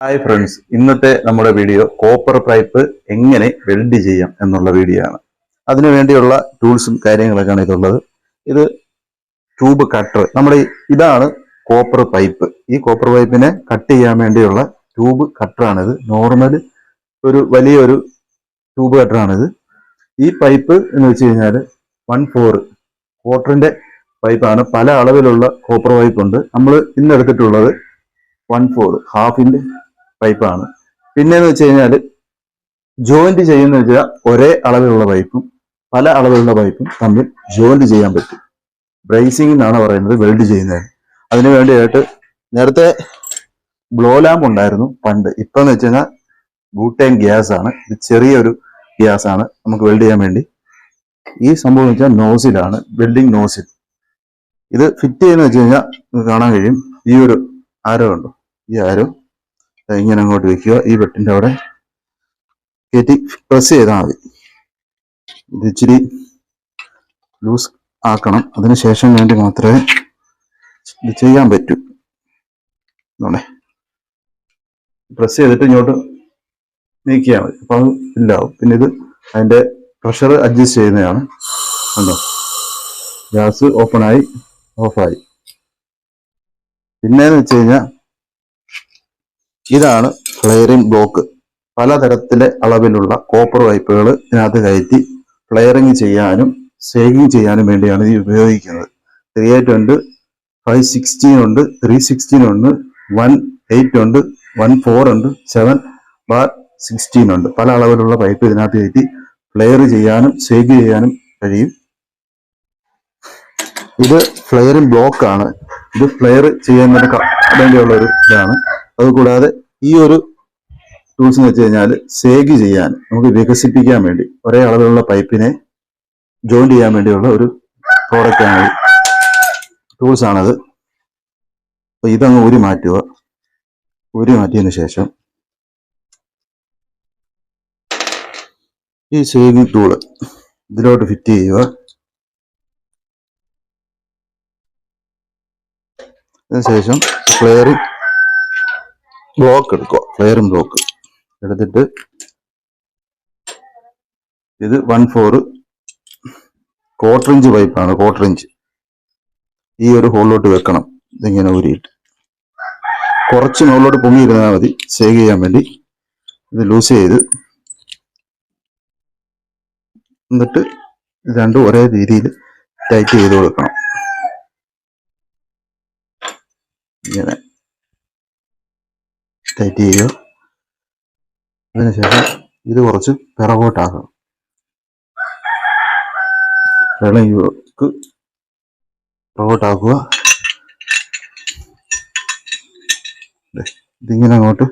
Hi friends ഇന്നത്തെ നമ്മുടെ video copper pipe എങ്ങനെ വെൽഡ് ചെയ്യാം എന്നുള്ള വീഡിയോ ആണ്. അതിനു വേണ്ടിയുള്ള ടൂൾസും കാര്യങ്ങളൊക്കെയാണ് ഇതുള്ളത്. ഇത് ട്യൂബ് കട്ടർ നമ്മുടെ ഇതാണ് കോപ്പർ പൈപ്പ് ഈ കോപ്പർ പൈപ്പിനെ കട്ട് ചെയ്യാൻ വേണ്ടിയുള്ള ട്യൂബ് കട്ടറാണിത് നോർമൽ ഒരു വലിയൊരു ട്യൂബ് കട്ടറാണിത് ഈ പൈപ്പ് എന്ന് വെച്ച് കഴിഞ്ഞാൽ വൺ ഫോർ കോട്ടറിന്റെ പൈപ്പാണ് പല അളവിലുള്ള കോപ്പർ പൈപ്പ് ഉണ്ട്. നമ്മൾ ഇന്ന് എടുത്തിട്ടുള്ളത് വൺ ഫോർ ഹാഫിന്റെ പൈപ്പാണ്. പിന്നെന്ന് വെച്ച് കഴിഞ്ഞാൽ ജോയിന്റ് ചെയ്യുന്ന വെച്ചാൽ ഒരേ അളവിലുള്ള പൈപ്പും പല അളവിലുള്ള പൈപ്പും തമ്മിൽ ജോയിന്റ് ചെയ്യാൻ പറ്റും. ബ്രേസിംഗ് എന്നാണ് പറയുന്നത് വെൽഡ് ചെയ്യുന്നതിന്. അതിനു വേണ്ടിയായിട്ട് നേരത്തെ ബ്ലോ ലാമ്പ് ഉണ്ടായിരുന്നു പണ്ട്. ഇപ്പം എന്ന് വെച്ച് കഴിഞ്ഞാൽ ഗ്യാസ് ആണ്. ഇത് ചെറിയൊരു ഗ്യാസ് ആണ് നമുക്ക് വെൽഡ് ചെയ്യാൻ വേണ്ടി. ഈ സംഭവം എന്ന് വെച്ചാൽ നോസിലാണ് വെൽഡിംഗ് നോസിൽ ഇത് ഫിറ്റ് ചെയ്യുന്ന വെച്ച് കഴിഞ്ഞാൽ കാണാൻ കഴിയും. ഈ ഒരു ആരോ ഉണ്ടോ? ഈ ആരോ? ഇങ്ങനെ അങ്ങോട്ട് വെക്കുക. ഈ ബട്ടിന്റെ അവിടെ കയറ്റി പ്രസ് ചെയ്താൽ മതി. ഇത് ഇച്ചിരി ലൂസ് ആക്കണം. അതിനുശേഷം വേണ്ടി മാത്രമേ ഇത് ചെയ്യാൻ പറ്റൂ. നോണേ പ്രസ് ചെയ്തിട്ട് ഇങ്ങോട്ട് നീക്കിയാൽ മതി. അപ്പം അത് ഇല്ലാവും. പിന്നെ ഇത് അതിന്റെ പ്രഷർ അഡ്ജസ്റ്റ് ചെയ്യുന്നതാണ്. കണ്ടോ? ഗ്യാസ് ഓപ്പണായി ഓഫായി പിന്നെന്ന് വെച്ച് കഴിഞ്ഞാൽ ഇതാണ് ഫ്ലെയറിംഗ് ബ്ലോക്ക് പലതരത്തിലെ അളവിലുള്ള കോപ്പർ പൈപ്പുകൾ ഇതിനകത്ത് കയറ്റി ഫ്ലെയറിംഗ് ചെയ്യാനും സേവിങ് ചെയ്യാനും വേണ്ടിയാണ് ഇത് ഉപയോഗിക്കുന്നത്. ത്രീ എയ്റ്റ് ഉണ്ട് ഫൈവ് സിക്സ്റ്റീൻ ഉണ്ട് ത്രീ സിക്സ്റ്റീൻ ഉണ്ട് വൺ എയ്റ്റ് ഉണ്ട് വൺ ഫോർ ഉണ്ട് സെവൻ ബാർ സിക്സ്റ്റീൻ ഉണ്ട്. പല അളവിലുള്ള പൈപ്പ് ഇതിനകത്ത് കയറ്റി ഫ്ലെയർ ചെയ്യാനും സേവ് ചെയ്യാനും കഴിയും. ഇത് ഫ്ലെയറിംഗ് ബ്ലോക്ക് ആണ്. ഇത് ഫ്ലെയർ ചെയ്യാൻ വേണ്ടിയുള്ള ഒരു ഇതാണ്. അതുകൂടാതെ ഈ ഒരു ടൂൾസ് എന്ന് വെച്ച് കഴിഞ്ഞാൽ സേഗ് ചെയ്യാൻ നമുക്ക് വികസിപ്പിക്കാൻ വേണ്ടി ഒരേ അളവിലുള്ള പൈപ്പിനെ ജോയിൻ ചെയ്യാൻ വേണ്ടിയുള്ള ഒരു പ്രോഡക്റ്റ് ആണ് ടൂൾസ് ആണത്. അപ്പൊ ഇതങ്ങ് ഊരി മാറ്റുക. ഊരി മാറ്റിയതിന് ശേഷം ഈ സേവിങ് ടൂൾ ഇതിലോട്ട് ഫിറ്റ് ചെയ്യുക. അതിനുശേഷം ഫ്ലെയറിംഗ് ബ്ലോക്ക് എടുക്കുക ഫ്ലെയറിംഗ് ബ്ലോക്ക് എടുത്തിട്ട് ഇത് വൺ ഫോർ ക്വാർട്ടർ ഇഞ്ച് പൈപ്പാണ് ക്വാർട്ടർ ഇഞ്ച് ഈ ഒരു ഹോളിലോട്ട് വെക്കണം. ഇതിങ്ങനെ ഊരിയിട്ട്. കുറച്ച് മുകളിലോട്ട് പൊങ്ങിയിരുന്നാൽ മതി. സേവ് ചെയ്യാൻ വേണ്ടി. ഇത് ലൂസ് ചെയ്ത് എന്നിട്ട് രണ്ടും ഒരേ രീതിയിൽ ടൈറ്റ് ചെയ്ത് കൊടുക്കണം. ഇങ്ങനെ. ടൈറ്റ് ചെയ്യുക. അതിനുശേഷം ഇത് കുറച്ച് പിറകോട്ടാക്കണം വിളക്ക് പിറകോട്ടാക്കുക. ദേ, ഇതിങ്ങനെ അങ്ങോട്ട്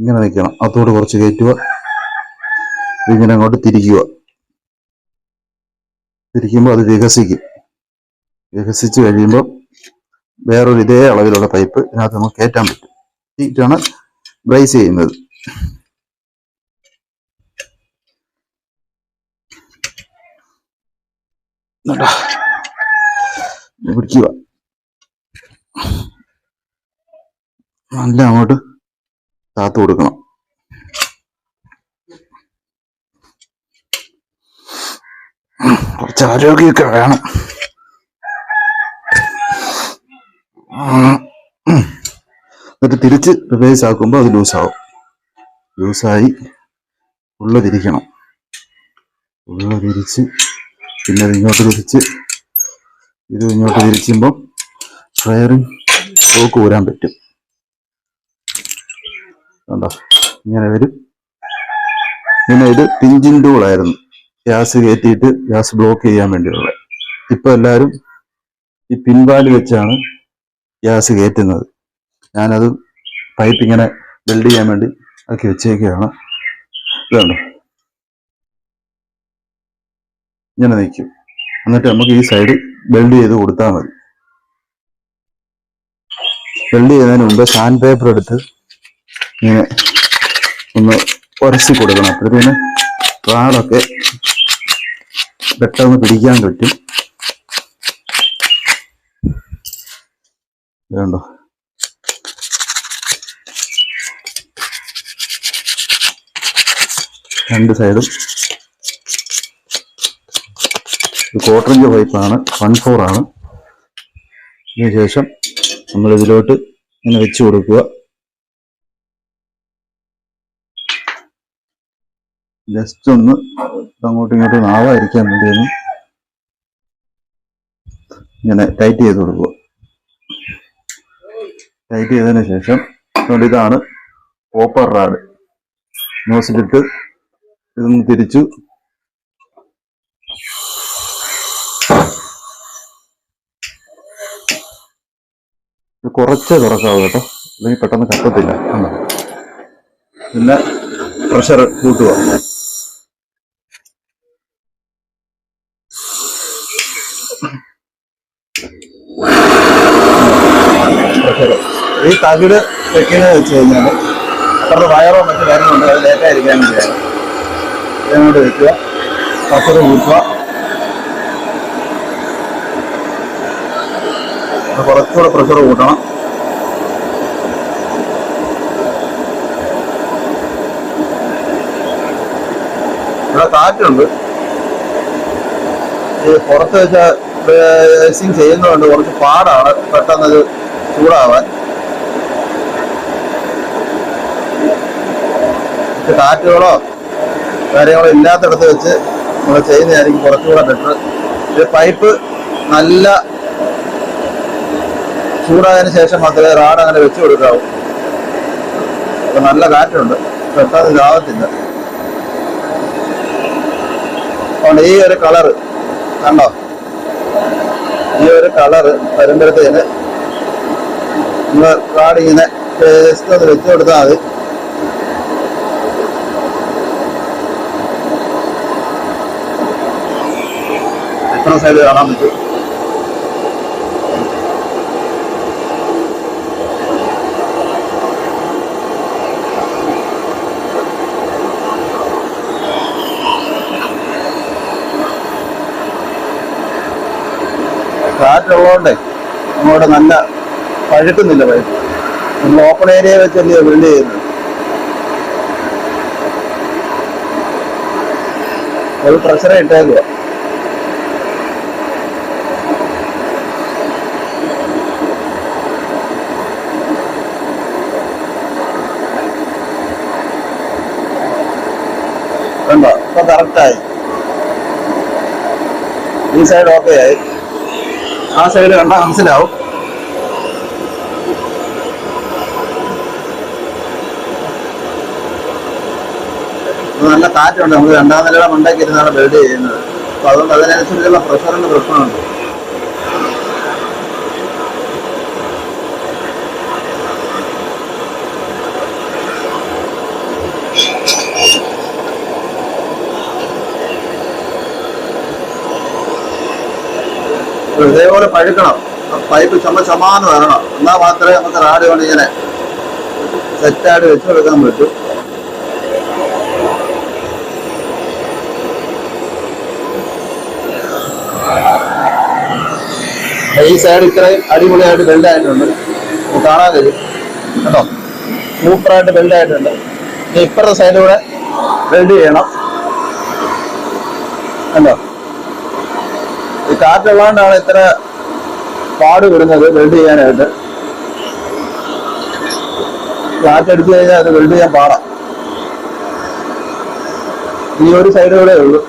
ഇങ്ങനെ നിൽക്കണം. അതോട് കുറച്ച് കയറ്റുക. ഇതിങ്ങനെ അങ്ങോട്ട് തിരിക്കുക. തിരിക്കുമ്പോൾ അത് വികസിക്കും. വികസിച്ച് കഴിയുമ്പോൾ വേറൊരു ഇതേ അളവിലുള്ള പൈപ്പ് ഇതിനകത്ത് നമുക്ക് കയറ്റാൻ പറ്റും. ഇതാണ് ബ്രേസ് ചെയ്യുന്നത്. പിടിക്കുക. നല്ല അങ്ങോട്ട് താത്തു കൊടുക്കണം. കുറച്ച് ആരോഗ്യമൊക്കെ വേണം. എന്നിട്ട് തിരിച്ച് റിവേഴ്സ് ആക്കുമ്പോൾ അത് ലൂസാവും ലൂസായി ഉള്ള തിരിക്കണം. ഉള്ള തിരിച്ച് പിന്നെ അത് ഇങ്ങോട്ട് തിരിച്ച് ഇത് ഇങ്ങോട്ട് തിരിച്ചുമ്പോൾ ഫയറിങ് ഷോക്ക് ഊരാൻ പറ്റും. കണ്ടോ? ഇങ്ങനെ വരും. പിന്നെ ഇത് പിഞ്ചിൻ ടൂളായിരുന്നു ഗ്യാസ് കയറ്റിയിട്ട് ഗ്യാസ് ബ്ലോക്ക് ചെയ്യാൻ വേണ്ടിയുള്ള. ഇപ്പം എല്ലാവരും ഈ പിൻവാൽ വെച്ചാണ് ഗ്യാസ് കയറ്റുന്നത്. ഞാനത് പൈപ്പ് ഇങ്ങനെ വെൽഡ് ചെയ്യാൻ വേണ്ടി അതൊക്കെ വെച്ചേക്കുകയാണ്. ഇതുണ്ട്? ഇങ്ങനെ നിൽക്കും. എന്നിട്ട് നമുക്ക് ഈ സൈഡ് വെൽഡ് ചെയ്ത് കൊടുത്താൽ മതി. വെൽഡ് ചെയ്യുന്നതിന് മുമ്പ് സാൻഡ് പേപ്പർ എടുത്ത് ഇങ്ങനെ ഒന്ന് ഉരസി കൊടുക്കണം. അപ്പോഴത്തേന് പാടൊക്കെ പെട്ടെന്ന് പിടിക്കാൻ പറ്റും. ഇതുണ്ടോ? രണ്ട് സൈഡും. ക്വാർട്ടർ ഇഞ്ച് പൈപ്പാണ് വൺ ഫോർ ആണ്. അതിനുശേഷം ശേഷം നമ്മൾ ഇതിലോട്ട് ഇങ്ങനെ വെച്ച് കൊടുക്കുക. ജസ്റ്റ് ഒന്ന് അങ്ങോട്ടും ഇങ്ങോട്ടും ആവാതിരിക്കാൻ വേണ്ടി ഒന്ന് ഇങ്ങനെ ടൈറ്റ് ചെയ്ത് കൊടുക്കുക. ടൈറ്റ് ചെയ്തതിന് ശേഷം ഇതാണ് കോപ്പർ റാഡ് നോസിലിട്ട് ഇതൊന്ന് തിരിച്ചു. കുറച്ചേ തുറക്കാവൂ കേട്ടോ. അല്ലെങ്കിൽ പെട്ടെന്ന് കത്തത്തില്ല. പിന്നെ പ്രഷർ കൂട്ടുക. ഈ തകിട് വെക്കുന്നത് വെച്ച് കഴിഞ്ഞാൽ അത്ര വയറോ മറ്റു കാര്യങ്ങളുണ്ട് അത് ലേറ്റായിരിക്കാൻ വേണ്ടിയാണ്. ഇതങ്ങോട്ട് വെക്കുക പ്രഷർ കൂട്ടുക കുറച്ചുകൂടെ പ്രഷർ കൂട്ടണം. ഇവിടെ കാറ്റുണ്ട്. ഈ പുറത്ത് വെച്ച ബേസിങ് ചെയ്യുന്നതുകൊണ്ട് കുറച്ച് പാടാണ്. പെട്ടെന്ന് ചൂടാവാൻ. കാറ്റുകളോ? കാര്യങ്ങളോ ഇല്ലാത്തടത്ത് വെച്ച് നമ്മൾ ചെയ്യുന്നതായിരിക്കും കുറച്ചുകൂടെ ബെറ്റർ ഇത് പൈപ്പ് നല്ല ചൂടായതിന് ശേഷം മാത്രമേ റാഡ് അങ്ങനെ വെച്ച് കൊടുക്കാവൂ. അപ്പം നല്ല കാറ്റുണ്ട്. പെട്ടെന്ന് ഇതാവത്തില്ല അതുകൊണ്ട് ഈ ഒരു കളറ് കണ്ടോ? ഈ ഒരു കളറ് വരുമ്പോഴത്തേന് നമ്മൾ റാഡിങ്ങനെ വെച്ച് കൊടുത്താൽ മതി. എത്ര സൈഡ് കാണാൻ പറ്റും? കാറ്റുള്ളതുകൊണ്ടേ അങ്ങോട്ട് നല്ല പഴുക്കുന്നില്ല പൈപ്പ് നമ്മൾ ഓപ്പൺ ഏരിയ വെച്ചല്ലേ ബിൽഡ് ചെയ്യുന്നത്. ഒരു പ്രഷറേ ഇട്ടേക്കുക കണ്ടോ? ഇപ്പൊ കറക്റ്റായി ഈ സൈഡ് ഓക്കെ ആയി. ആ സൈഡ് കണ്ടാൽ മനസ്സിലാവും. നല്ല കാറ്റുണ്ട്. നമുക്ക് രണ്ടാം നിലയുടെ മണ്ടയ്ക്ക് ഇരുന്നാണ് ബിൽഡ് ചെയ്യുന്നത്. അപ്പൊ അതുകൊണ്ട് അതിനനുസരിച്ചുള്ള പ്രഷറിന്റെ പ്രശ്നമുണ്ട്. ഇതേപോലെ പഴുക്കണം. പൈപ്പ് ചുമ ചുമാന്ന് വരണം. എന്നാൽ മാത്രമേ നമുക്ക് റാഡ് കൊണ്ട് ഇങ്ങനെ സെറ്റായിട്ട് വെച്ച് കൊടുക്കാൻ പറ്റൂ. ഈ സൈഡ് ഇത്രയും അടിപൊളിയായിട്ട് ബെൽഡ് ആയിട്ടുണ്ട്. കാണാൻ കഴിയും. കേട്ടോ? സൂപ്പറായിട്ട് ബെൽഡ് ആയിട്ടുണ്ട്. ഇനി ഇപ്പുറത്തെ സൈഡിലൂടെ ബെൽഡ് ചെയ്യണം. കണ്ടോ? ഈ കാറ്റുള്ളതുകൊണ്ടാണ് ഇത്ര പാട് വരുന്നത് വെൽഡ് ചെയ്യാനായിട്ട്. കാറ്റടിച്ചു കഴിഞ്ഞാൽ അത് വെൽഡ് ചെയ്യാൻ പാടാം. ഈ ഒരു സൈഡ് കൂടെ ഉള്ളൂ.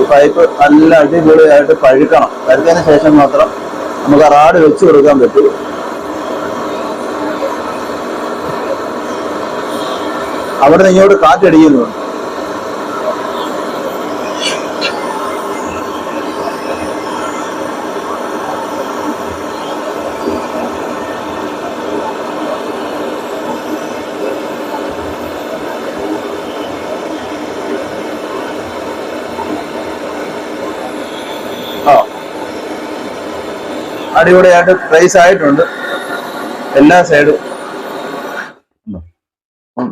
ഈ പൈപ്പ് നല്ല അടിപൊളിയായിട്ട് പഴുക്കണം. പഴുത്തതിന് ശേഷം മാത്രം നമുക്ക് റാഡ് വെച്ച് കൊടുക്കാൻ പറ്റൂ. അവിടെ നിന്ന് ഇങ്ങോട്ട് കാറ്റടിക്കുന്നുണ്ട് ആ അടിപൊളിയായിട്ട് പ്രൈസ് ആയിട്ടുണ്ട്. എല്ലാ സൈഡും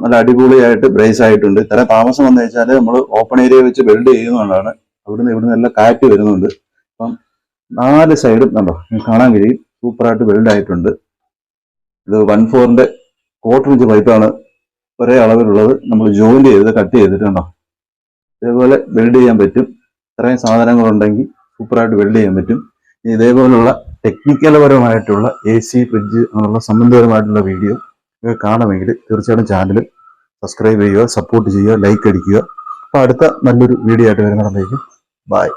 നല്ല അടിപൊളിയായിട്ട് ബ്രേസ് ആയിട്ടുണ്ട്. ഇത്ര താമസം വന്നു വെച്ചാൽ നമ്മൾ ഓപ്പൺ ഏരിയ വെച്ച് ബിൽഡ് ചെയ്യുന്നതുകൊണ്ടാണ് അവിടുന്ന് ഇവിടുന്ന് എല്ലാം കാറ്റ് വരുന്നുണ്ട്. അപ്പം നാല് സൈഡും കണ്ടോ? കാണാൻ കഴിയും. സൂപ്പറായിട്ട് ബിൽഡ് ആയിട്ടുണ്ട്. ഇത് വൺ ഫോറിന്റെ ക്വാർട്ടർ ഇഞ്ച് പൈപ്പാണ് ഒരേ അളവിലുള്ളത്. നമ്മൾ ജോയിന്റ് ചെയ്ത് കട്ട് ചെയ്തിട്ടുണ്ടോ ഇതേപോലെ ബിൽഡ് ചെയ്യാൻ പറ്റും. ഇത്രയും സാധനങ്ങളുണ്ടെങ്കിൽ സൂപ്പറായിട്ട് ബിൽഡ് ചെയ്യാൻ പറ്റും. ഇതേപോലുള്ള ടെക്നിക്കൽ പരമായിട്ടുള്ള എ സി ഫ്രിഡ്ജ് എന്നുള്ള സംബന്ധപരമായിട്ടുള്ള വീഡിയോ നിങ്ങൾക്ക് കാണുമെങ്കിൽ തീർച്ചയായിട്ടും ചാനൽ സബ്സ്ക്രൈബ് ചെയ്യുക സപ്പോർട്ട് ചെയ്യുക ലൈക്ക് അടിക്കുക. അപ്പോൾ അടുത്ത നല്ലൊരു വീഡിയോ ആയിട്ട് വരുന്നതായിരിക്കും ബൈ